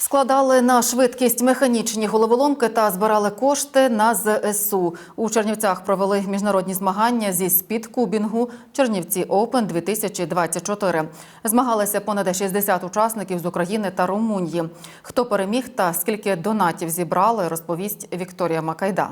Складали на швидкість механічні головоломки та збирали кошти на ЗСУ. У Чернівцях провели міжнародні змагання зі спідкубінгу Чернівці Open 2024. Змагалися понад 60 учасників з України та Румунії. Хто переміг та скільки донатів зібрали, розповість Вікторія Макайда.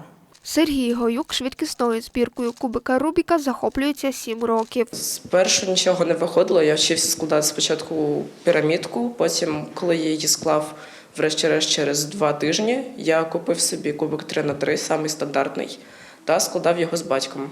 Сергій Гоюк швидкісною збіркою кубика Рубіка захоплюється 7 років. Спершу нічого не виходило. Я вчився складати спочатку пірамідку, потім, коли я її склав, врешті-решт через два тижні, я купив собі кубик 3 на 3 самий стандартний, та складав його з батьком.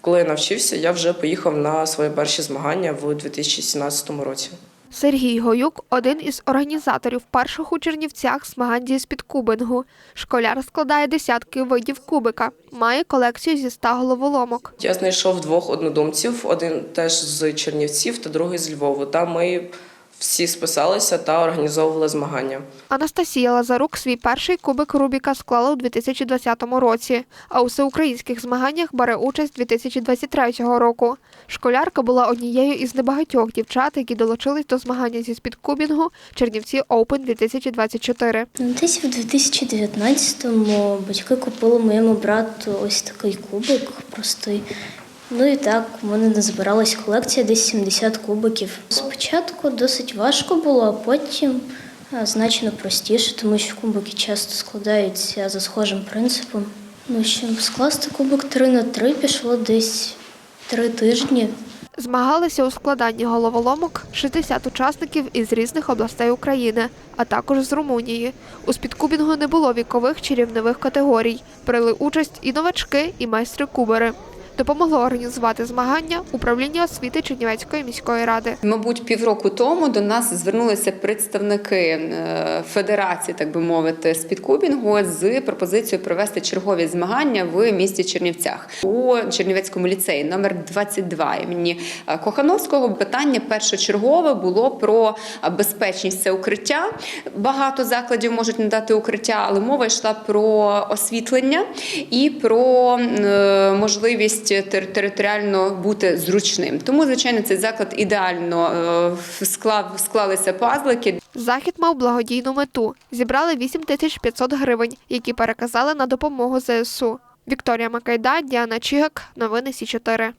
Коли я навчився, я вже поїхав на свої перші змагання в 2017 році. Сергій Гоюк один із організаторів перших у Чернівцях змагань зі спідкубингу. Школяр складає десятки видів кубика, має колекцію зі ста головоломок. Я знайшов двох однодумців: один теж з Чернівців та другий з Львову. Та ми всі списалися та організовували змагання. Анастасія Лазарук свій перший кубик Рубіка склала у 2020 році, а у всеукраїнських змаганнях бере участь 2023 року. Школярка була однією із небагатьох дівчат, які долучились до змагання зі спідкубінгу Чернівці Open 2024. Ну, Десь в 2019-му батьки купили моєму брату ось такий кубик простий. Ну і так, у мене назбиралась колекція десь 70 кубиків. Спочатку досить важко було, а потім значно простіше, тому що кубики часто складаються за схожим принципом. Ну, щоб скласти кубик 3 на 3 пішло десь 3 тижні. Змагалися у складанні головоломок 60 учасників із різних областей України, а також з Румунії. У спідкубінгу не було вікових чи рівневих категорій. Брали участь і новачки, і майстри-кубери. Допомогло організувати змагання управління освіти Чернівецької міської ради. Мабуть, півроку тому до нас звернулися представники е, федерації, так би мовити, з підкубінгу з пропозицією провести чергові змагання в місті Чернівцях у Чернівецькому ліцеї номер 22 імені е, Кохановського. Питання першочергове було про безпечність це укриття. Багато закладів можуть надати укриття, але мова йшла про освітлення і про е, можливість територіально бути зручним. Тому, звичайно, цей заклад ідеально е, склав склалися пазлики. Захід мав благодійну мету. Зібрали 8 тисяч 500 гривень, які переказали на допомогу ЗСУ. Вікторія Макайда, Діана Чігак. Новини Сі 4